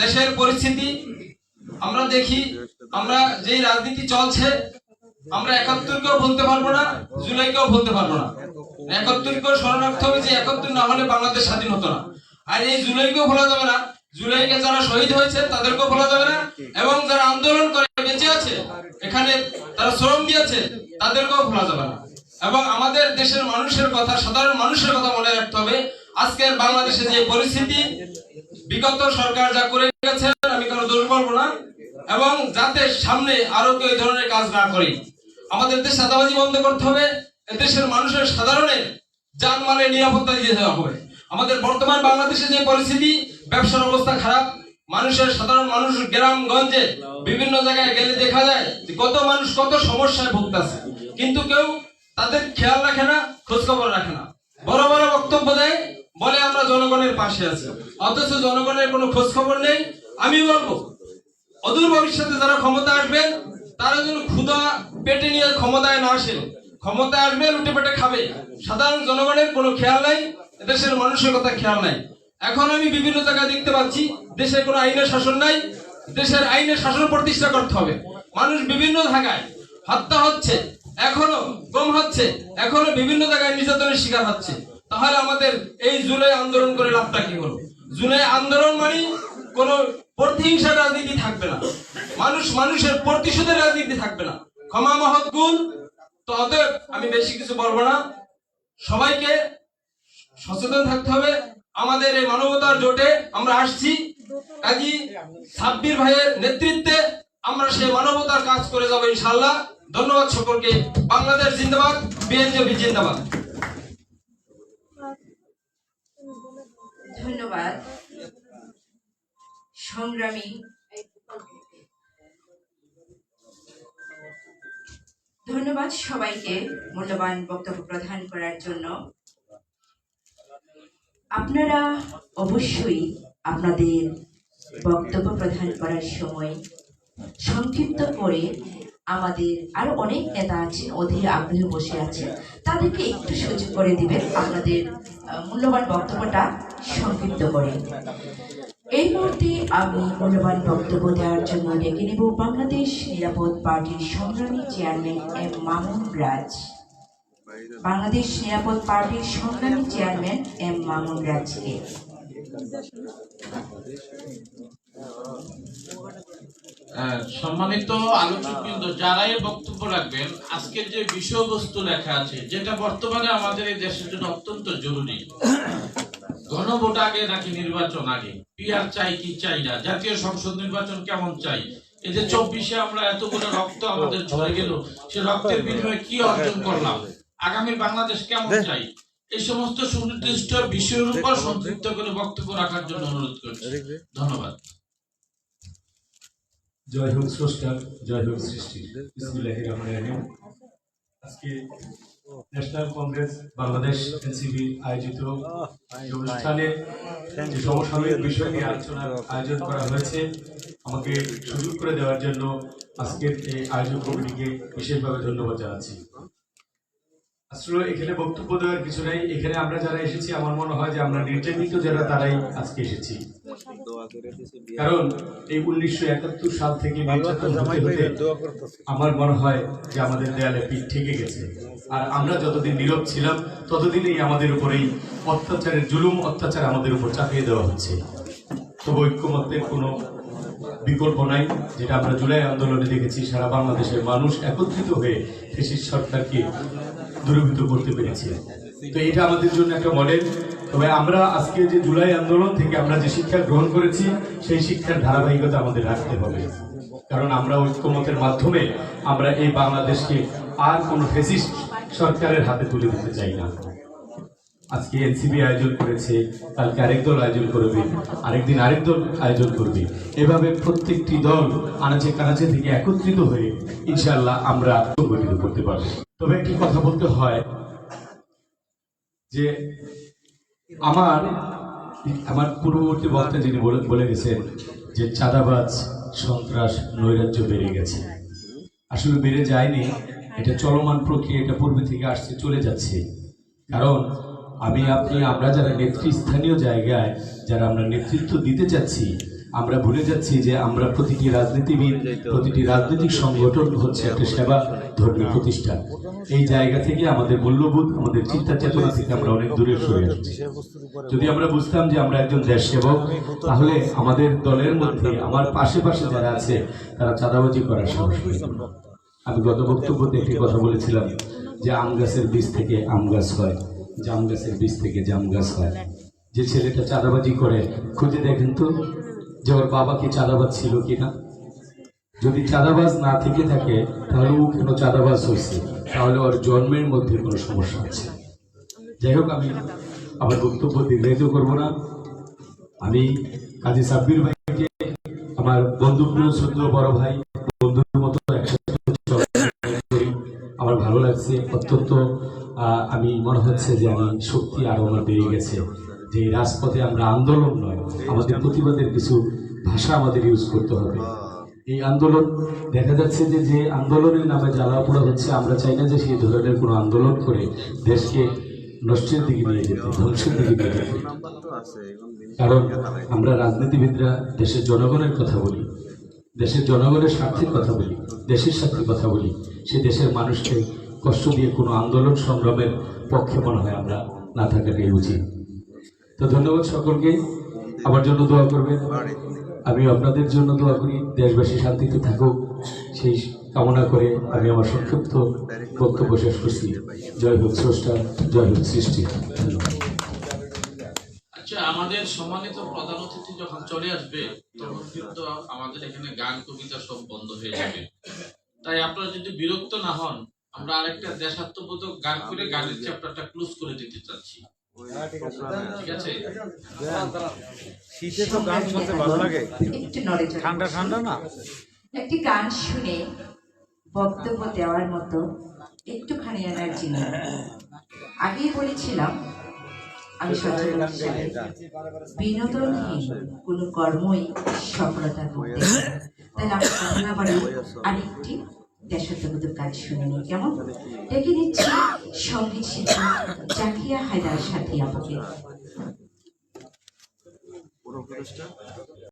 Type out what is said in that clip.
দেশের পরিস্থিতি, আমরা দেখি, আমরা যেই রাজনীতি চলছে, আমরা একাত্তরকেও বলতে পারব না, জুলাইকেও বলতে পারব না। একাত্তরকেও স্মরণ রাখতে হবে যে একাত্তর না হলে বাংলাদেশ স্বাধীন হতো না। আর এই জুলাইকেও ভোলা যাবে না। জুলাইকে যারা শহীদ হয়েছে, তাদেরকেও ভোলা যাবে না। এবং যারা আন্দোলন করে বেঁচে আছে, এখানে তারা শ্রম দিয়েছে, তাদেরকেও ভোলা যাবে না। এবং আমাদের দেশের মানুষের কথা, সাধারণ মানুষের কথা মনে রাখতে হবে। আজকের বাংলাদেশে যে পরিস্থিতি বিগত সরকার যা করে গেছে আমি কোনো দোষ বলব না। এবং যাতে সামনে আরও কেউ ধরনের কাজ না করি, আমাদের দেশ সাদাবাজি বন্ধ করতে হবে। দেশের মানুষের সাধারণের জানমালের নিরাপত্তা দিয়ে দেওয়া হবে। আমাদের বর্তমান বাংলাদেশে যে পরিস্থিতি, ব্যবসার অবস্থা খারাপ। মানুষের সাধারণ মানুষ গ্রামগঞ্জে বিভিন্ন জায়গায় গেলে দেখা যায় যে কত মানুষ কত সমস্যায় ভুগতেছে। কিন্তু কেউ তাদের খেয়াল রাখে না, খোঁজখবর রাখে না। বড় বড় বক্তব্য দেয় পাশে আছি। অথচ জনগণের কোনো খোঁজ খবর নেই, আমি বলব, অদূর ভবিষ্যতে যারা ক্ষমতা আসবেন তারা যেন ক্ষুধা পেটে নিয়ে ক্ষমতায় না আসে। ক্ষমতায় আসবে, লুটে পেটে খাবে। সাধারণ জনগণের কোনো খেয়াল নাই দেশের মানুষের কথা খেয়াল নাই। এখন আমি বিভিন্ন জায়গায় দেখতে পাচ্ছি দেশে কোনো আইনের শাসন নাই, দেশের আইনের শাসন প্রতিষ্ঠা করতে হবে। মানুষ বিভিন্ন জায়গায় হত্যা হচ্ছে, এখনও কম হচ্ছে, এখনও বিভিন্ন জায়গায় নির্যাতনের শিকার হচ্ছে। তাহলে আমাদের এই জুলাই আন্দোলন করে লাভটা কি হলো জুলাই আন্দোলন মানে কোনো প্রতিহিংসার রাজনীতি থাকবে না। মানুষ মানুষের প্রতিশোধের রাজনীতি থাকবে না। ক্ষমা মহৎ গুণ, তো অতএব আমি বেশি কিছু বলব না। সবাইকে সচেতন থাকতে হবে। আমাদের এই মানবতার জোটে আমরা আসছি। কাজী সাব্বির ভাইয়ের নেতৃত্বে আমরা সেই মানবতার কাজ করে যাব ইনশাল্লাহ ধন্যবাদ সকলকে। বাংলাদেশ জিন্দাবাদ, বিএনজেপি জিন্দাবাদ। ধন্যবাদ। সংগ্রামী ধন্যবাদ সবাইকে মূল্যবান বক্তব্য প্রদান করার জন্য। আপনারা অবশ্যই আপনাদের বক্তব্য প্রদান করার সময় সংক্ষিপ্ত করে আমাদের আরও অনেক নেতা আছেন, অধীর আগ্রহে বসে আছেন, তাদেরকে একটু সুযোগ করে দিবেন, আপনাদের মূল্যবান বক্তব্যটা সংক্ষিপ্ত করে। এই মুহূর্তে আমি মূল্যবান বক্তব্য দেওয়ার জন্য ডেকে নেব বাংলাদেশ নিরাপদ পার্টির সংগ্রামী চেয়ারম্যান এম মামুন রাজ। বাংলাদেশ নিরাপদ পার্টির সংগ্রামী চেয়ারম্যান এম মামুন রাজকে। সম্মানিত আলোচক কিন্তু যারাই বক্তব্য রাখবেন আজকের যে বিষয়বস্তু লেখা আছে যেটা বর্তমানে আমাদের এই দেশের জন্য অত্যন্ত জরুরি। গণভোট আগে নাকি নির্বাচন আগে? পিআর চাই কি চাই না? জাতীয় সংসদ নির্বাচন কেমন চাই? এই যে চব্বিশে আমরা এতগুলো রক্ত আমাদের ঝরে গেল সে রক্তের বিনিময়ে কি অর্জন করলাম? আগামী বাংলাদেশ কেমন চাই? এই সমস্ত সুনির্দিষ্ট বিষয়ের উপর সংক্ষিপ্ত করে বক্তব্য রাখার জন্য অনুরোধ করছি। ধন্যবাদ। জয় হোক স্রষ্টার জয় হোক সৃষ্টি। বিসমিল্লাহির রহমানির রহিম। আজকে ন্যাশনাল কংগ্রেস বাংলাদেশ এনসিবি আয়োজিত এই অনুষ্ঠানে যে সমসাময়িক বিষয় নিয়ে আলোচনার আয়োজন করা হয়েছে আমাকে সুযোগ করে দেওয়ার জন্য আজকের এই আয়োজক কমিটিকে বিশেষভাবে ধন্যবাদ জানাচ্ছি। আসলে এখানে বক্তব্য দেওয়ার কিছু নাই। এখানে আমরা যারা এসেছি আমার মনে হয় যে আমরা নির্যাতিত যারা তারাই আজকে এসেছি। কারণ এই উনিশশো একাত্তর সাল থেকে নির্যাতন হতে হতে আমার মনে হয় যে আমাদের দেয়ালে পিঠ ঠেকে গেছে। আর আমরা যতদিন নীরব ছিলাম ততদিনই আমাদের উপরেই অত্যাচারের জুলুম অত্যাচার আমাদের উপর চাপিয়ে দেওয়া হচ্ছে। তবে ঐক্যমত্যের কোনো বিকল্প নাই, যেটা আমরা জুলাই আন্দোলনে দেখেছি, সারা বাংলাদেশের মানুষ একত্রিত হয়ে ফেসিস সরকারকে দূরীভূত করতে পেরেছে। তো এটা আমাদের জন্য একটা মডেল তবে আমরা আজকে যে জুলাই আন্দোলন থেকে আমরা যে শিক্ষা গ্রহণ করেছি, সেই শিক্ষার ধারাবাহিকতা আমাদের রাখতে হবে। কারণ আমরা ঐক্যমতের মাধ্যমে আমরা এই বাংলাদেশকে আর কোনো ফেসিস্ট সরকারের হাতে তুলে দিতে চাই না। আজকে এনসিবি আয়োজন করেছে, কালকে আরেক দল আয়োজন করবে, আরেকদিন আরেক দল আয়োজন করবে। এভাবে প্রত্যেকটি দল আনাচে কানাচে থেকে একত্রিত হয়ে ইনশাল্লাহ আমরা সংগঠিত করতে পারব। তবে একটি কথা বলতে হয় যে আমার আমার পূর্ববর্তী বক্তা যিনি বলে গেছেন যে চাঁদাবাজ, সন্ত্রাস, নৈরাজ্য বেড়ে গেছে। আসলে বেড়ে যায়নি, এটা চলমান প্রক্রিয়া, এটা পূর্বে থেকে আসছে, চলে যাচ্ছে। কারণ আমি, আপনি, আমরা যারা নেতৃস্থানীয় জায়গায়, যারা আমরা নেতৃত্ব দিতে চাচ্ছি, আমরা ভুলে যাচ্ছি যে আমরা প্রতিটি রাজনীতিবিদ, প্রতিটি রাজনৈতিক সংগঠন হচ্ছে একটা সেবা ধর্মীয় প্রতিষ্ঠান। এই জায়গা থেকে আমাদের মূল্যবোধ, আমাদের চিন্তা চেতনা থেকে আমরা অনেক দূরে সরে আসছি। যদি আমরা বুঝতাম যে আমরা একজন দেশ সেবক তাহলে আমাদের দলের মধ্যে, আমার পাশে পাশে যারা আছে, তারা চাঁদাবাজি করার সাহস আমি গত বক্তব্যতে একটি কথা বলেছিলাম যে আম গাছের বীজ থেকে আম গাছ হয়। জাম গাছের বীজ থেকে জাম গাছ হয়। যে ছেলেটা চাঁদাবাজি করে, খুঁজে দেখেন তো, যে ওর বাবা কি চাঁদাবাজ ছিল কিনা? যদি চাঁদাবাজ না থেকে থাকে, তাহলে ও কেন চাঁদাবাজ হয়েছে তাহলে ওর জন্মের মধ্যে কোনো সমস্যা আছে। যাই হোক, আমি আমার বক্তব্য দীর্ঘায়িত করব না। আমি কাজী সাব্বির ভাইকে, আমার বন্ধুপ্রিয় শ্রদ্ধ বড় ভাই, বন্ধুর মতো একসাথে আমার ভালো লাগছে, অত্যন্ত আমি মনে হচ্ছে যে আমি শক্তি আরও আমার বেড়ে গেছে। যে রাজপথে আমরা আন্দোলন নয়, আমাদের প্রতিবাদের কিছু ভাষা আমাদের ইউজ করতে হবে। এই আন্দোলন, দেখা যাচ্ছে যে যে আন্দোলনের নামে জ্বালাপোড়া হচ্ছে, আমরা চাই না যে সেই ধরনের কোনো আন্দোলন করে দেশকে নষ্টের দিকে নিয়ে যেতে, ধ্বংসের দিকে নিয়ে যেতে। কারণ আমরা রাজনীতিবিদরা দেশের জনগণের কথা বলি, দেশের জনগণের স্বার্থের কথা বলি, দেশের স্বার্থে কথা বলি, সে দেশের মানুষকে কষ্ট দিয়ে কোনো আন্দোলন সংগ্রামের পক্ষে মনে হয় আমরা না থাকাটাই উচিত তো ধন্যবাদ সকলকে। আমার জন্য দোয়া করবেন। আমি আপনাদের জন্য দোয়া করি। দেশবাসী শান্তিতে থাকুক। সেই কামনা করে আমি আমার সংক্ষিপ্ত বক্তব্য শেষ করছি। জয় হোক স্রষ্টা, জয় হোক সৃষ্টি। আচ্ছা আমাদের সম্মানিত প্রধান অতিথি যখন চলে আসবে, তখন কিন্তু আমাদের এখানে গান, কবিতা সব বন্ধ হয়ে যাবে। তাই আপনারা যদি বিরক্ত না হন আমরা আরেকটা দেশাত্মবোধক গান করে গানের চ্যাপ্টারটা ক্লোজ করে দিতে চাচ্ছি। শীতে তো গান শুনতে ভালো লাগে। ঠান্ডা ঠান্ডা না? একটি গান শুনে বক্তব্য দেওয়ার মতো একটুখানি এনার্জি নেই। আগেই বলেছিলাম আমি সচেতন বিনোদনহীন কোনো কর্মই সফলতার মুখ দেয় তাই আমি আরেকটি দেশাত্মবোধক গান শুনে নিই কেমন? ডেকে নিচ্ছি সংগীত শিল্পী জাকিয়া হায়দার সাথে আমাকে